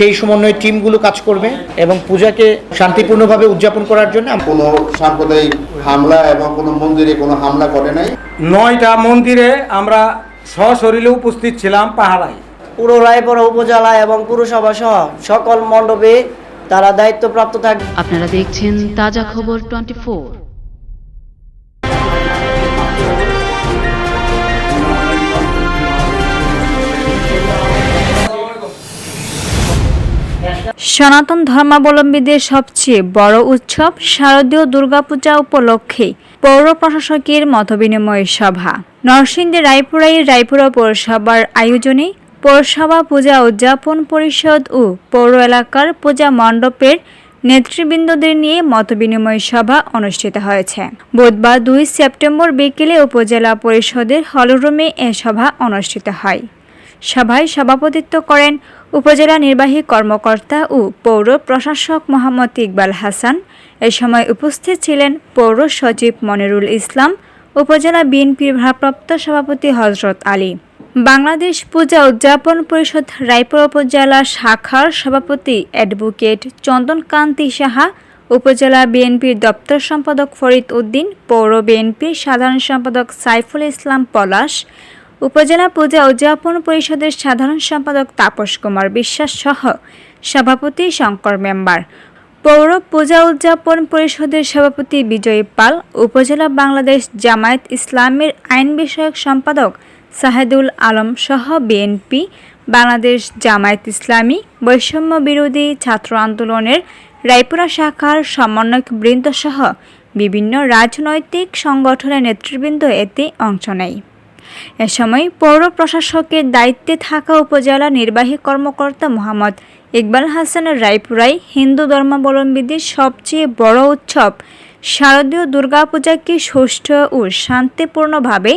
সেই সমন্বয়ে টিমগুলো কাজ করবে এবং পূজাকে শান্তিপূর্ণভাবে উদযাপন করার জন্য কোনো সাম্প্রদায়িক হামলা এবং কোনো মন্দিরে কোনো হামলা করে নাই? নয়টা মন্দিরে আমরা সশরীরে উপস্থিত ছিলাম পাহাড়ায় পুরো রায়পুরা উপজেলা এবং পুরসভা সহ সকল মণ্ডপে তারা দায়িত্বপ্রাপ্ত থাকবে আপনারা দেখছেন তাজা খবর টোয়েন্টি ফোর। সনাতন ধর্মাবলম্বীদের সবচেয়ে বড় উৎসব শারদীয় দুর্গাপূজা উপলক্ষে পৌর প্রশাসকের মতবিনিময় সভা। নরসিংদী রায়পুরাই রায়পুরা পৌরসভার আয়োজনে পৌরসভা পূজা উদযাপন পরিষদ ও পৌর এলাকার পূজা মণ্ডপের নেতৃবৃন্দদের নিয়ে মতবিনিময় সভা অনুষ্ঠিত হয়েছে। বুধবার দুই সেপ্টেম্বর বিকেলে উপজেলা পরিষদের হলরুমে এ সভা অনুষ্ঠিত হয়। সভায় সভাপতিত্ব করেন উপজেলা নির্বাহী কর্মকর্তা ও পৌর প্রশাসক মোহাম্মদ ইকবাল হাসান এ সময় উপস্থিত ছিলেন পৌর সচিব মনিরুল ইসলাম, উপজেলা বিএনপির ভারপ্রাপ্ত সভাপতি হজরত আলী, বাংলাদেশ পূজা উদযাপন পরিষদ রায়পুর উপজেলা শাখার সভাপতি অ্যাডভোকেট চন্দনকান্তি সাহা, উপজেলা বিএনপির দপ্তর সম্পাদক ফরিদ উদ্দিন, পৌর বিএনপির সাধারণ সম্পাদক সাইফুল ইসলাম পলাশ উপজেলা পূজা উদযাপন পরিষদের সাধারণ সম্পাদক তাপস কুমার বিশ্বাস সহ সভাপতি শঙ্কর মেম্বার। পৌর পূজা উদযাপন পরিষদের সভাপতি বিজয় পাল, উপজেলা বাংলাদেশ জামায়াত ইসলামের আইন বিষয়ক সম্পাদক সাহেদুল আলম সহ বিএনপি, বাংলাদেশ জামায়াত ইসলামী বৈষম্য বিরোধী ছাত্র আন্দোলনের রায়পুরা শাখার সমন্বয়ক বৃন্দ সহ বিভিন্ন রাজনৈতিক সংগঠনের নেতৃবৃন্দ এতে অংশ নেয়। এ সময় পৌর প্রশাসকের দায়িত্বে থাকা উপজেলা নির্বাহী কর্মকর্তা মোহাম্মদ ইকবাল হাসানের রায়পুরায় হিন্দু ধর্মাবলম্বীদের সবচেয়ে বড় উৎসব শারদীয় দুর্গাপূজাকে সুষ্ঠু ও শান্তিপূর্ণভাবে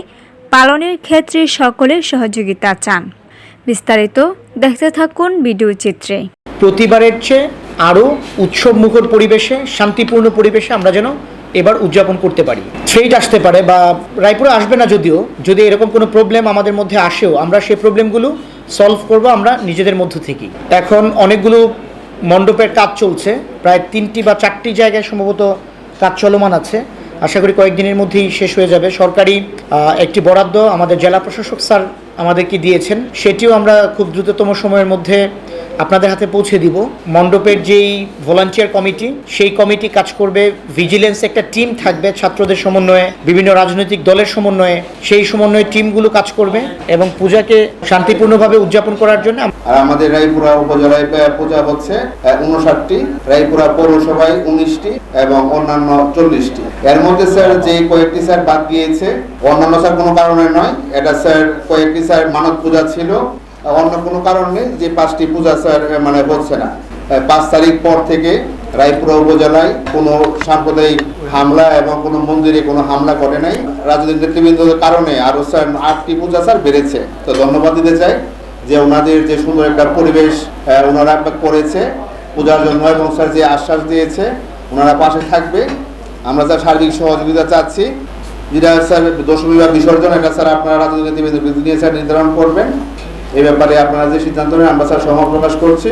পালনের ক্ষেত্রে সকলের সহযোগিতা চান। বিস্তারিত দেখতে থাকুন ভিডিও চিত্রে। প্রতিবারের চেয়ে আরও উৎসব মুখর পরিবেশে, শান্তিপূর্ণ পরিবেশে আমরা যেন এবার উদযাপন করতে পারি। সেইট আসতে পারে বা রায়পুরে আসবে না যদিও, যদি এরকম কোনো প্রবলেম আমাদের মধ্যে আসেও, আমরা সেই প্রবলেমগুলো সলভ করব আমরা নিজেদের মধ্য থেকেই। এখন অনেকগুলো মণ্ডপের কাজ চলছে, প্রায় তিনটি বা চারটি জায়গায় সম্ভবত কাজ চলমান আছে। আশা করি কয়েকদিনের মধ্যেই শেষ হয়ে যাবে। সরকারি একটি বরাদ্দ আমাদের জেলা প্রশাসক স্যার আমাদেরকে দিয়েছেন। সেটিও আমরা খুব দ্রুততম সময়ের মধ্যে আপনাদের হাতে পৌঁছে দিব। মণ্ডপের যেই ভলান্টিয়ার কমিটি সেই কমিটি কাজ করবে। ভিজিলেন্স একটা টিম থাকবে ছাত্রদের সমন্বয়ে, বিভিন্ন রাজনৈতিক দলের সমন্বয়ে। সেই সমন্বয়ে টিমগুলো কাজ করবে এবং পূজাকে শান্তিপূর্ণভাবে উদযাপন করার জন্য আর আমাদের রায়পুরা উপজেলায় পূজা হচ্ছে উনষাটটি রায়পুরা পৌরসভায় উনিশটি এবং অন্যান্য চল্লিশটি। এর মধ্যে স্যার যে কয়েকটি স্যার বাদ গিয়েছে অন্যান্য স্যার কোনো কারণে নয়, এটা স্যার কয়েকটি স্যার মানব পূজা ছিল অন্য কোনো কারণ নেই যে পাঁচটি পূজা মানে হচ্ছে না। পাঁচ তারিখ পর থেকে রায়পুরা উপজেলায় কোনো সাম্প্রদায়িক হামলা এবং কোনো মন্দিরে কোনো হামলা করে নাই। রাজনৈতিক নেতৃবৃন্দের কারণে আরও স্যার, আটটি পূজা স্যার বেড়েছে। তো ধন্যবাদ দিতে চাই যে ওনাদের যে সুন্দর একটা পরিবেশ ওনারা করেছে পূজার জন্য এবং স্যার যে আশ্বাস দিয়েছে, ওনারা পাশে থাকবে। আমরা স্যার সার্বিক সহযোগিতা চাচ্ছি। যেটা স্যার দশমী বা বিসর্জন এটা স্যার আপনারা রাজনৈতিক নেতৃবৃন্দ নিয়ে স্যার নির্ধারণ করবেন। এই ব্যাপারে আপনারা যে সিদ্ধান্ত নেন, আমরা স্যার সহ প্রকাশ করছি।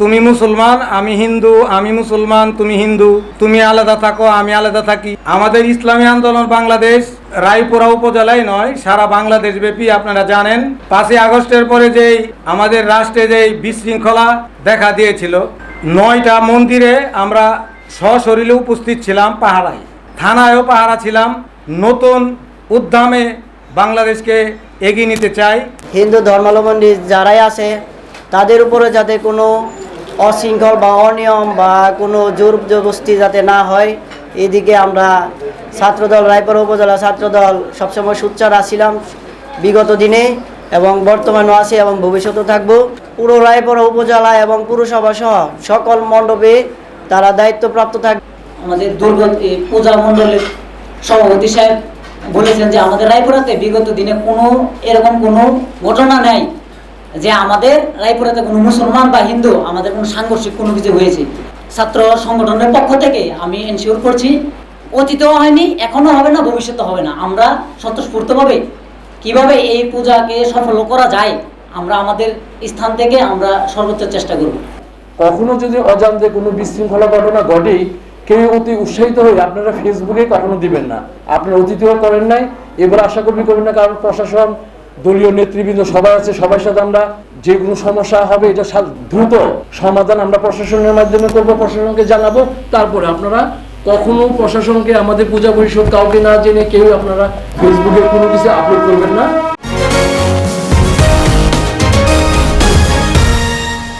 তুমি মুসলমান, আমি হিন্দু, আমি মুসলমান, তুমি হিন্দু, তুমি আলাদা থাকো, আমি আলাদা থাকি। আমাদের ইসলামী আন্দোলন বাংলাদেশ রায়পুরা উপজেলায় নয়, সারা বাংলাদেশ ব্যাপী, আপনারা জানেন। পাঁচই আগস্টের পরে যেই আমাদের রাষ্ট্রে যেই বিশৃঙ্খলা দেখা দিয়েছিল, নয়টা মন্দিরে আমরা সশরীরে উপস্থিত ছিলাম পাহারায়। থানায়ও পাহারা ছিলাম। নতুন উদ্যমে বাংলাদেশকে এগিয়ে নিতে চাই। হিন্দু ধর্মাবলম্বী যারাই আছে তাদের উপরে যাতে কোনো অশৃঙ্খল বা অনিয়ম বা কোনো জোর জবস্তি যাতে না হয় এদিকে আমরা ছাত্রদল রায়পুর উপজেলা ছাত্রদল সবসময় সুচ্চার আছিলাম বিগত দিনে এবং বর্তমানেও আছি এবং ভবিষ্যতেও থাকব। পুরো রায়পুর উপজেলা এবং পুরসভা সহ সকল মণ্ডপে তারা দায়িত্বপ্রাপ্ত থাকবে আমাদের দুর্গা পূজা মণ্ডলের সভাপতি সাহেব বলেছেন যে আমাদের রায়পুরাতে বিগত দিনে কোনো এরকম কোনো ঘটনা নেই যে আমাদের রায়পুরাতে কোনো মুসলমান বা হিন্দু, আমাদের কোনো সাংঘর্ষিক কোনো কিছু হয়েছে। ছাত্র সংগঠনের পক্ষ থেকে আমি এনশিওর করছি, অতীতেও হয়নি, এখনও হবে না ভবিষ্যতে হবে না। আমরা স্বতঃস্ফূর্তভাবে কীভাবে এই পূজাকে সফল করা যায়, আমরা আমাদের স্থান থেকে আমরা সর্বোচ্চ চেষ্টা করব। কখনো যদি অজান্তে কোনো বিশৃঙ্খলা ঘটনা ঘটে কেউ অতি উৎসাহিত হয়ে আপনারা ফেসবুকে কখনো দিবেন না। আপনারা অতীতেও করেন নাই। এবার আশা করি করবেন না, কারণ প্রশাসন, দলীয় নেতৃবৃন্দ সবাই আছে, সবার সাথে আমরা যে কোনো সমস্যা হবে এটা দ্রুত সমাধান আমরা প্রশাসনের মাধ্যমে করব, প্রশাসনকে জানাব। তারপরে আপনারা কখনো প্রশাসনকে আমাদের পূজা পরিষদ কাউকে না জেনে কেউ আপনারা ফেসবুকে কোনো কিছু আপলোড করবেন না।